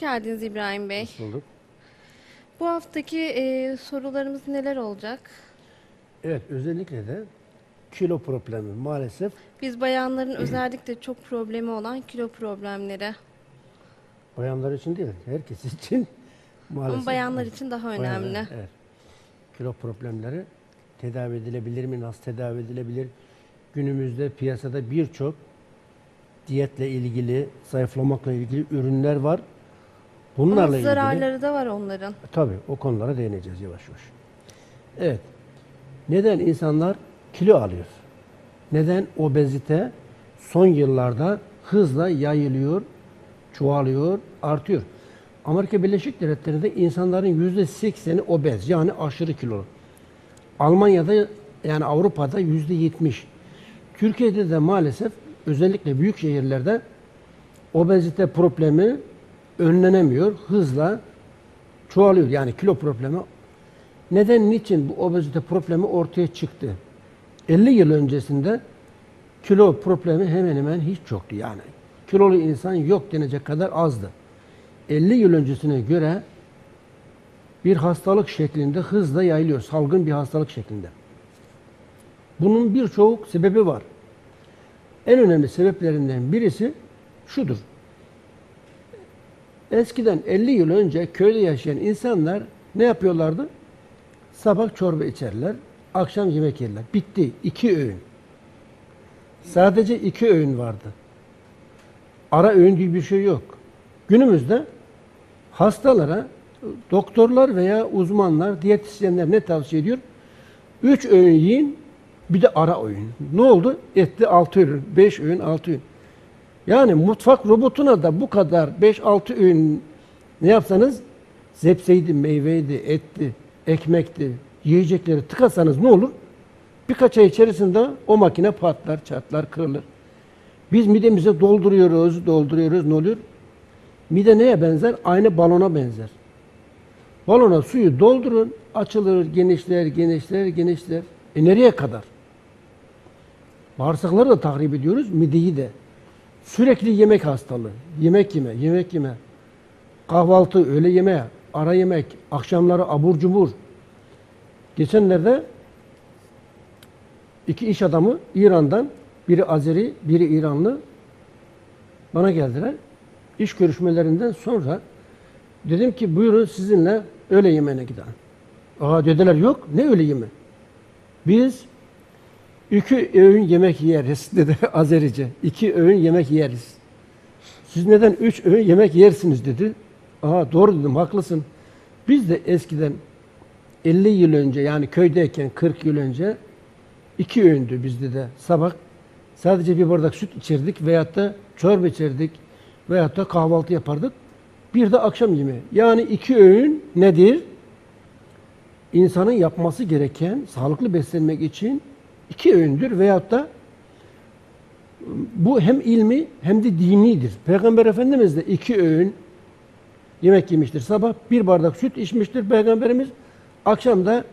Geldiniz İbrahim Bey. Hoş bulduk. Bu haftaki e, sorularımız neler olacak? Evet özellikle de kilo problemi maalesef Biz bayanların özellikle çok problemi olan kilo problemleri. bayanlar için değil herkes için maalesef. Ama bayanlar için daha Bayanlar, önemli. evet. Kilo problemleri tedavi edilebilir mi? Nasıl tedavi edilebilir? Günümüzde piyasada birçok diyetle ilgili, zayıflamakla ilgili ürünler var. Bunlarla Ama ilgili zararları da var onların. Tabii o konulara değineceğiz yavaş yavaş. Evet. Neden insanlar kilo alıyor? Neden obezite son yıllarda hızla yayılıyor, çoğalıyor, artıyor? Amerika Birleşik Devletleri'nde insanların yüzde sekseni obez yani aşırı kilolu. Almanya'da yani Avrupa'da yüzde yetmiş. Türkiye'de de maalesef özellikle büyük şehirlerde obezite problemi önlenemiyor. Hızla çoğalıyor. Yani kilo problemi. Neden, niçin bu obezite problemi ortaya çıktı? 50 yıl öncesinde kilo problemi hemen hemen hiç yoktu yani. Kilolu insan yok denecek kadar azdı. 50 yıl öncesine göre bir hastalık şeklinde hızla yayılıyor. Salgın bir hastalık şeklinde. Bunun birçok sebebi var. En önemli sebeplerinden birisi şudur. Eskiden 50 yıl önce köyde yaşayan insanlar ne yapıyorlardı? Sabah çorba içerler, akşam yemek yerler. Bitti. iki öğün. Sadece iki öğün vardı. Ara öğün diye bir şey yok. Günümüzde hastalara doktorlar veya uzmanlar, diyetisyenler ne tavsiye ediyor? Üç öğün yiyin, bir de ara öğün. Ne oldu? Etli altı öğün, beş öğün, altı öğün. Yani mutfak robotuna da bu kadar 5-6 öğün ne yapsanız zepseydi, meyveydi, etti, ekmekti, yiyecekleri tıkasanız ne olur? Birkaç ay içerisinde o makine patlar, çatlar, kırılır. Biz midemize dolduruyoruz, dolduruyoruz. Ne oluyor? Mide neye benzer? Aynı balona benzer. Balona suyu doldurun, açılır, genişler, genişler, genişler. E nereye kadar? Bağırsakları da tahrip ediyoruz, mideyi de. Sürekli yemek hastalığı. Yemek yeme, yemek yeme. Kahvaltı, öğle yeme, ara yemek, akşamları abur cubur. Geçenlerde iki iş adamı İran'dan, biri Azeri, biri İranlı bana geldiler. İş görüşmelerinden sonra dedim ki buyurun sizinle öğle yemeğine gidelim. Aa dediler yok ne öğle yeme. Biz İki öğün yemek yeriz dedi Azerice. İki öğün yemek yeriz. Siz neden üç öğün yemek yersiniz dedi. Aha doğru dedim haklısın. Biz de eskiden 50 yıl önce yani köydeyken 40 yıl önce iki öğündü bizde de sabah sadece bir bardak süt içerdik veyahut da çorba içerdik veyahut da kahvaltı yapardık. Bir de akşam yemeği. Yani iki öğün nedir? İnsanın yapması gereken sağlıklı beslenmek için iki öğündür veyahut da bu hem ilmi hem de dinidir. Peygamber Efendimiz de iki öğün yemek yemiştir. Sabah bir bardak süt içmiştir Peygamberimiz. Akşam da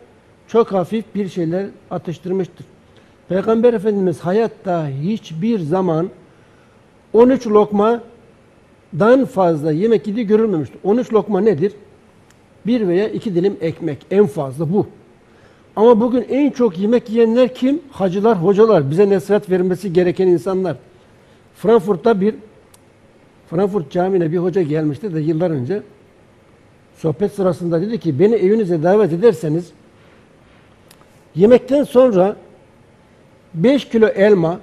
çok hafif bir şeyler atıştırmıştır. Peygamber Efendimiz hayatta hiçbir zaman 13 lokmadan fazla yemek yediği görülmemiştir. 13 lokma nedir? Bir veya iki dilim ekmek en fazla bu. Ama bugün en çok yemek yiyenler kim? Hacılar, hocalar. Bize nasihat verilmesi gereken insanlar. Frankfurt'ta bir Frankfurt Camii'ne bir hoca gelmişti de yıllar önce. Sohbet sırasında dedi ki beni evinize davet ederseniz yemekten sonra 5 kilo elma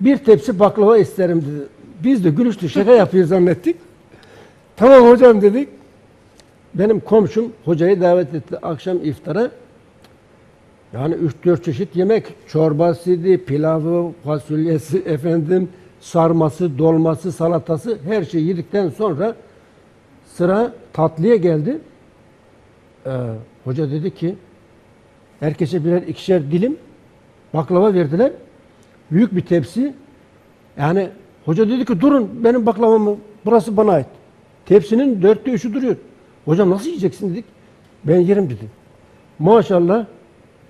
bir tepsi baklava isterim dedi. Biz de gülüştü şaka yapıyor zannettik. Tamam hocam dedik. Benim komşum hocayı davet etti akşam iftara. Yani 3-4 çeşit yemek. Çorbasıydı, pilavı, fasulyesi, efendim sarması, dolması, salatası her şeyi yedikten sonra sıra tatlıya geldi. Ee, hoca dedi ki herkese birer ikişer dilim baklava verdiler. Büyük bir tepsi. Yani hoca dedi ki durun benim baklavamı burası bana ait. Tepsinin dörtte üçü duruyor. Hocam nasıl yiyeceksin dedik. Ben yerim dedim. Maşallah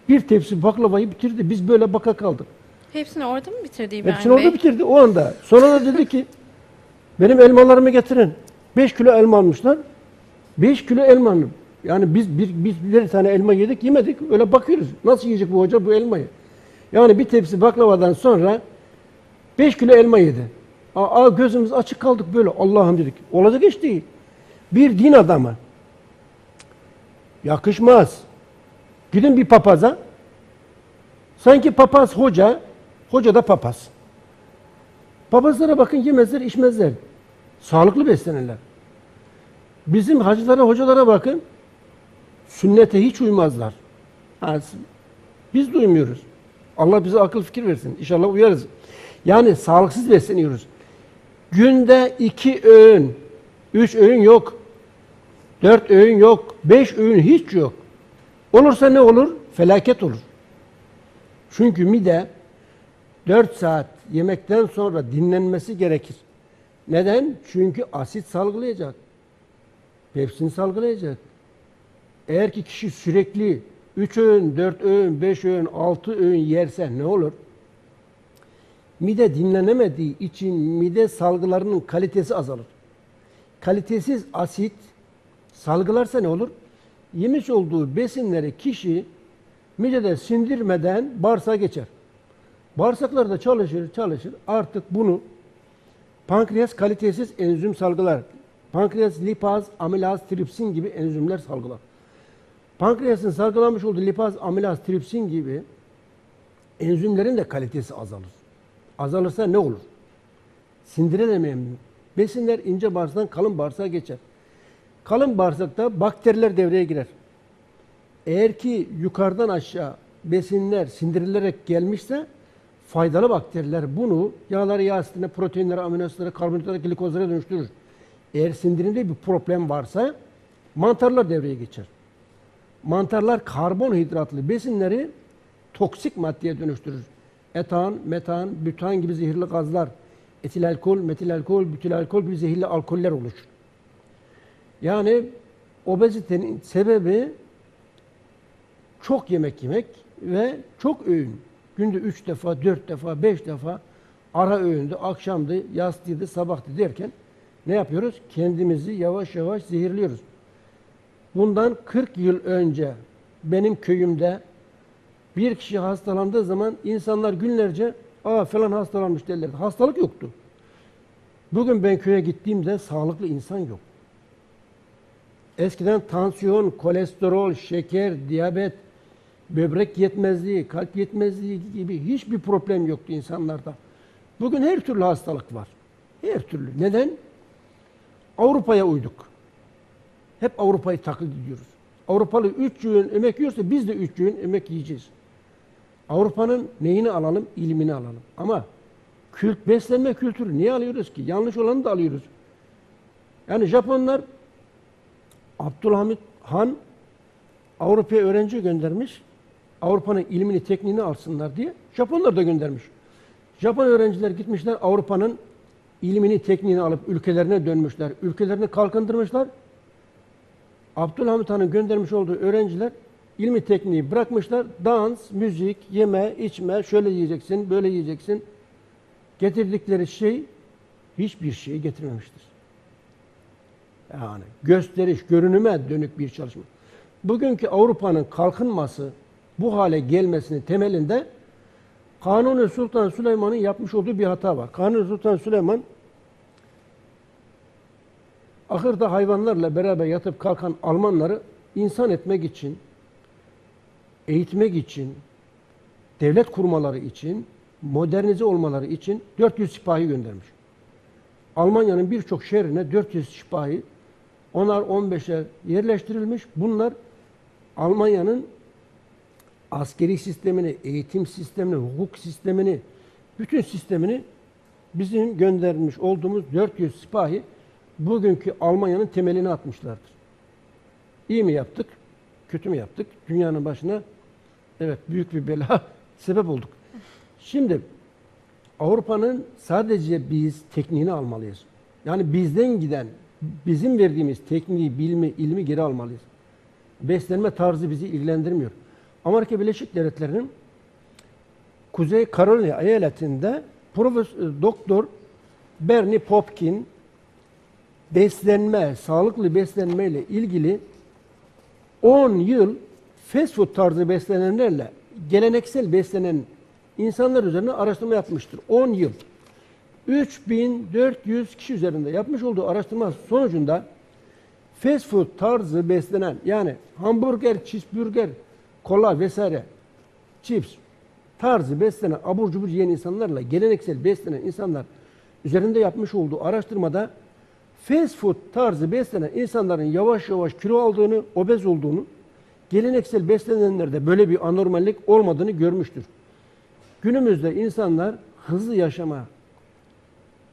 bir tepsi baklavayı bitirdi. Biz böyle baka kaldık. Hepsini orada mı bitirdi İbrahim Hepsini Bey? orada bitirdi o anda. Sonra da dedi ki benim elmalarımı getirin. 5 kilo elma almışlar. 5 kilo elmanın. Yani biz bir, biz bir tane elma yedik yemedik öyle bakıyoruz. Nasıl yiyecek bu hoca bu elmayı? Yani bir tepsi baklavadan sonra 5 kilo elma yedi. Aa, gözümüz açık kaldık böyle Allah'ım dedik. Olacak iş değil. Bir din adamı yakışmaz. Gidin bir papaza. Sanki papaz hoca, hoca da papaz. Papazlara bakın yemezler, içmezler. Sağlıklı beslenirler. Bizim hacılara, hocalara bakın. Sünnete hiç uymazlar. Biz duymuyoruz. Allah bize akıl fikir versin. İnşallah uyarız. Yani sağlıksız besleniyoruz. Günde iki öğün, üç öğün yok. Dört öğün yok. Beş öğün hiç yok. Olursa ne olur? Felaket olur. Çünkü mide 4 saat yemekten sonra dinlenmesi gerekir. Neden? Çünkü asit salgılayacak. Pepsin salgılayacak. Eğer ki kişi sürekli 3 öğün, 4 öğün, 5 öğün, 6 öğün yerse ne olur? Mide dinlenemediği için mide salgılarının kalitesi azalır. Kalitesiz asit salgılarsa ne olur? Yemiş olduğu besinleri kişi midede sindirmeden bağırsağa geçer. Bağırsaklar da çalışır, çalışır. Artık bunu pankreas kalitesiz enzim salgılar. Pankreas lipaz, amilaz, tripsin gibi enzimler salgılar. Pankreasın salgılamış olduğu lipaz, amilaz, tripsin gibi enzimlerin de kalitesi azalır. Azalırsa ne olur? Sindirilemeyen besinler ince bağırsaktan kalın bağırsağa geçer. Kalın bağırsakta bakteriler devreye girer. Eğer ki yukarıdan aşağı besinler sindirilerek gelmişse faydalı bakteriler bunu yağları yağ asitine, proteinlere, amino asitlere, karbonhidratlara, glikozlara dönüştürür. Eğer sindirimde bir problem varsa mantarlar devreye geçer. Mantarlar karbonhidratlı besinleri toksik maddeye dönüştürür. Etan, metan, bütan gibi zehirli gazlar, etil alkol, metil alkol, bütil alkol gibi zehirli alkoller oluşur. Yani obezitenin sebebi çok yemek yemek ve çok öğün. Günde üç defa, dört defa, beş defa ara öğündü, akşamdı, yastıydı, sabahtı derken ne yapıyoruz? Kendimizi yavaş yavaş zehirliyoruz. Bundan 40 yıl önce benim köyümde bir kişi hastalandığı zaman insanlar günlerce aa falan hastalanmış derlerdi. Hastalık yoktu. Bugün ben köye gittiğimde sağlıklı insan yok. Eskiden tansiyon, kolesterol, şeker, diyabet, böbrek yetmezliği, kalp yetmezliği gibi hiçbir problem yoktu insanlarda. Bugün her türlü hastalık var. Her türlü. Neden? Avrupa'ya uyduk. Hep Avrupa'yı taklit ediyoruz. Avrupalı üç öğün emek yiyorsa biz de üç öğün emek yiyeceğiz. Avrupa'nın neyini alalım? İlmini alalım. Ama kült beslenme kültürü niye alıyoruz ki? Yanlış olanı da alıyoruz. Yani Japonlar Abdülhamit Han Avrupa'ya öğrenci göndermiş. Avrupa'nın ilmini, tekniğini alsınlar diye. Japonlar da göndermiş. Japon öğrenciler gitmişler Avrupa'nın ilmini, tekniğini alıp ülkelerine dönmüşler. Ülkelerini kalkındırmışlar. Abdülhamit Han'ın göndermiş olduğu öğrenciler ilmi tekniği bırakmışlar. Dans, müzik, yeme, içme, şöyle yiyeceksin, böyle yiyeceksin. Getirdikleri şey hiçbir şey getirmemiştir. Yani gösteriş, görünüme dönük bir çalışma. Bugünkü Avrupa'nın kalkınması, bu hale gelmesinin temelinde Kanuni Sultan Süleyman'ın yapmış olduğu bir hata var. Kanuni Sultan Süleyman ahırda hayvanlarla beraber yatıp kalkan Almanları insan etmek için, eğitmek için, devlet kurmaları için, modernize olmaları için 400 sipahi göndermiş. Almanya'nın birçok şehrine 400 sipahi, onlar 15'e yerleştirilmiş. Bunlar Almanya'nın askeri sistemini, eğitim sistemini, hukuk sistemini, bütün sistemini bizim göndermiş olduğumuz 400 sipahi bugünkü Almanya'nın temelini atmışlardır. İyi mi yaptık? Kötü mü yaptık? Dünyanın başına evet büyük bir bela sebep olduk. Şimdi Avrupa'nın sadece biz tekniğini almalıyız. Yani bizden giden, bizim verdiğimiz tekniği, bilmi, ilmi geri almalıyız. Beslenme tarzı bizi ilgilendirmiyor. Amerika Birleşik Devletleri'nin Kuzey Carolina eyaletinde Profesör Doktor Bernie Popkin beslenme, sağlıklı beslenme ile ilgili 10 yıl fast food tarzı beslenenlerle geleneksel beslenen insanlar üzerine araştırma yapmıştır. 10 yıl. 3400 kişi üzerinde yapmış olduğu araştırma sonucunda fast food tarzı beslenen yani hamburger, cheeseburger, kola vesaire, chips tarzı beslenen, abur cubur yiyen insanlarla geleneksel beslenen insanlar üzerinde yapmış olduğu araştırmada fast food tarzı beslenen insanların yavaş yavaş kilo aldığını, obez olduğunu, geleneksel beslenenlerde böyle bir anormallik olmadığını görmüştür. Günümüzde insanlar hızlı yaşama,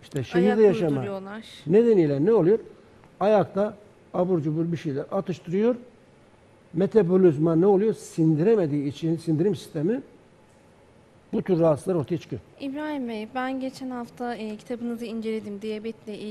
işte şehirde Ayak yaşama uyduruyorlar. nedeniyle ne oluyor? Ayakta abur cubur bir şeyler atıştırıyor. Metabolizma ne oluyor? Sindiremediği için sindirim sistemi bu tür rahatsızlıklar ortaya çıkıyor. İbrahim Bey, ben geçen hafta e, kitabınızı inceledim. Diyabetle ilgili.